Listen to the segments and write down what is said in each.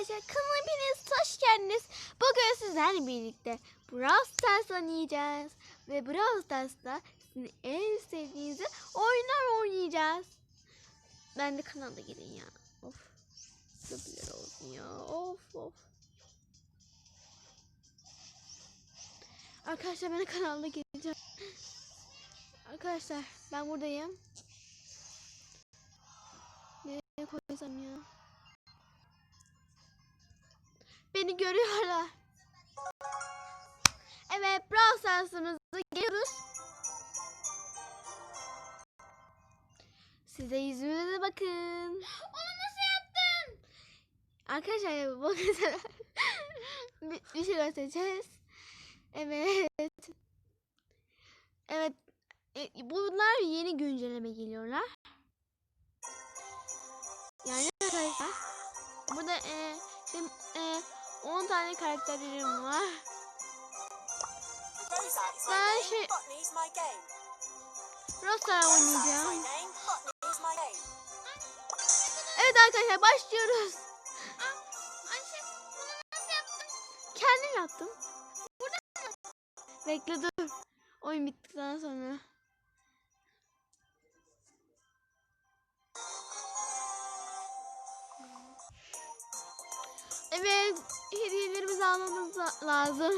arkadaşlar kanalıma hepiniz hoş geldiniz. Bugün sizlerle birlikte Brawl Stars oynayacağız. Ve Brawl Stars'ta sizin en sevdiğiniz oyunlar oynayacağız. Ben de kanalda gidin ya. Of. Dublör olsun ya. Of of. Arkadaşlar ben de kanalda geleceğim. Arkadaşlar ben buradayım. Nereye koysam ya? Beni görüyorlar. Evet, Brawl Stars'ımıza geliyoruz. Size yüzümüze bakın. Onu nasıl yaptın? Arkadaşlar bakın bir, bir şey göstereceğiz. Evet. Evet. E, bunlar yeni güncelleme geliyorlar. Yani arkadaşlar burada e, benim, e, 10 tane karakterim var. Ben şey-. Rostar oynayacağım. Evet arkadaşlar başlıyoruz. Kendim yaptım. Burada? Bekle dur. Oyun bittikten sonra. Evet, hediyelerimizi almamız la- lazım.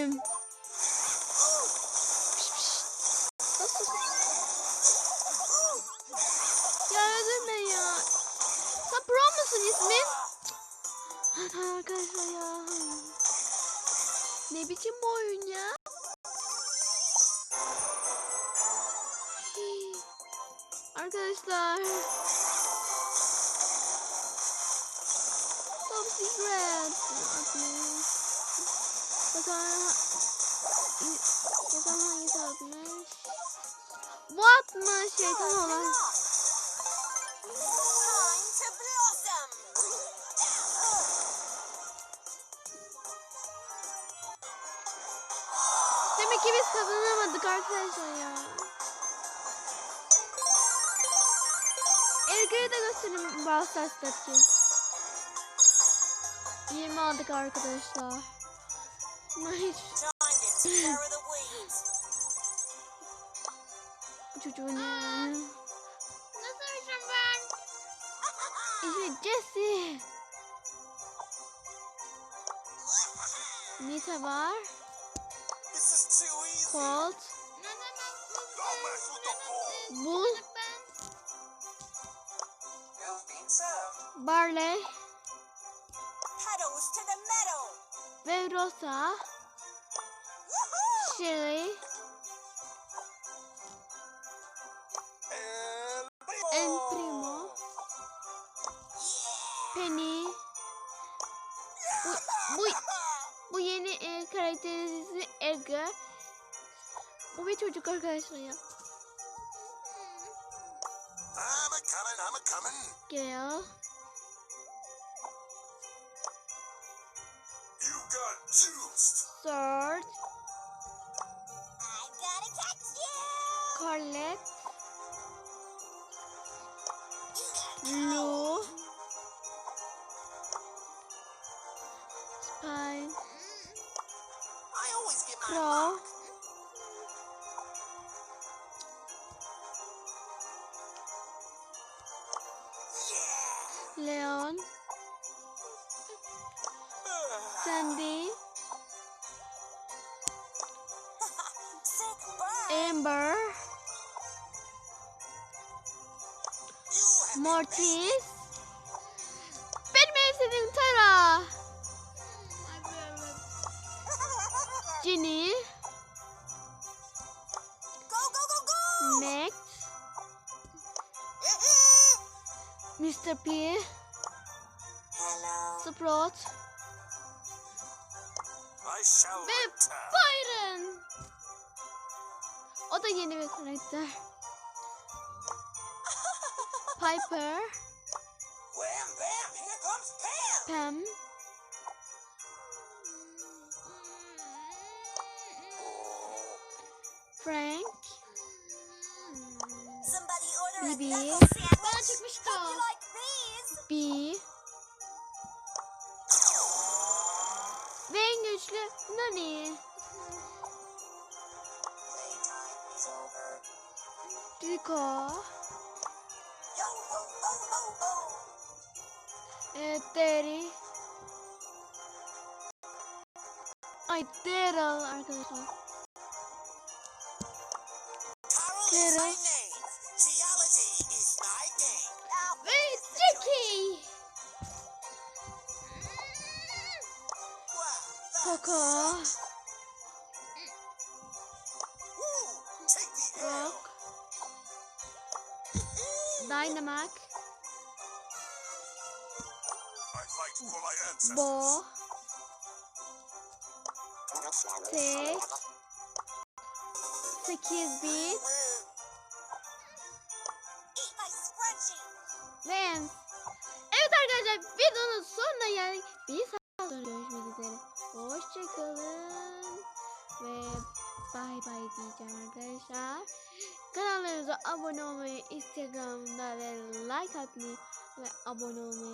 Nasıl? Ya öldürme ya. Sen pro musun ismin? Hadi arkadaşlar ya. Ne biçim bu oyun ya? Arkadaşlar. Top secret. Bakalım. Bakalım hangisi atmış. Bu atmış şeytan olan. Demek ki biz kazanamadık arkadaşlar ya. Edgar'ı da göstereyim Brawl Stars'taki. 20 aldık arkadaşlar. Bu çocuğu ne? Nasıl arayacağım ben? İşte Jesse. Nita var. This is too easy. Colt. Bull. Barley. Pedals to the metal. Ve Rosa. Shirley. El Primo. Penny. Bu, bu, bu yeni e, karakterin ismi Edgar. Bu bir çocuk arkadaşlar ya. I'm Sword. I'm gonna catch you. Colette. Lou. Spine. I always get my Crow. Leon. Sandy. Amber. Mortis. Benim en sevdiğim Tara. Ginny. Max. Mr. P. Hello. Sprout. Ve. Byron. O da yeni bir karakter. Piper, Wham bam, here comes Pam. Pam, Frank, Bibi. Bana çıkmıştı. B ve en güçlü Nani. Rico, Yo ho ho ho ho. e, Terry. Ay Daryl arkadaşlar. Now, Ve Jackie. Coco, Ancestors. Bo, Tek, 8 bit ve Evet arkadaşlar videonun sonuna geldik. Bir saat sonra görüşmek üzere. Hoşçakalın. Ve bay bay diyeceğim arkadaşlar. Kanallarımıza abone olmayı, Instagram'da ve like atmayı ve abone olmayı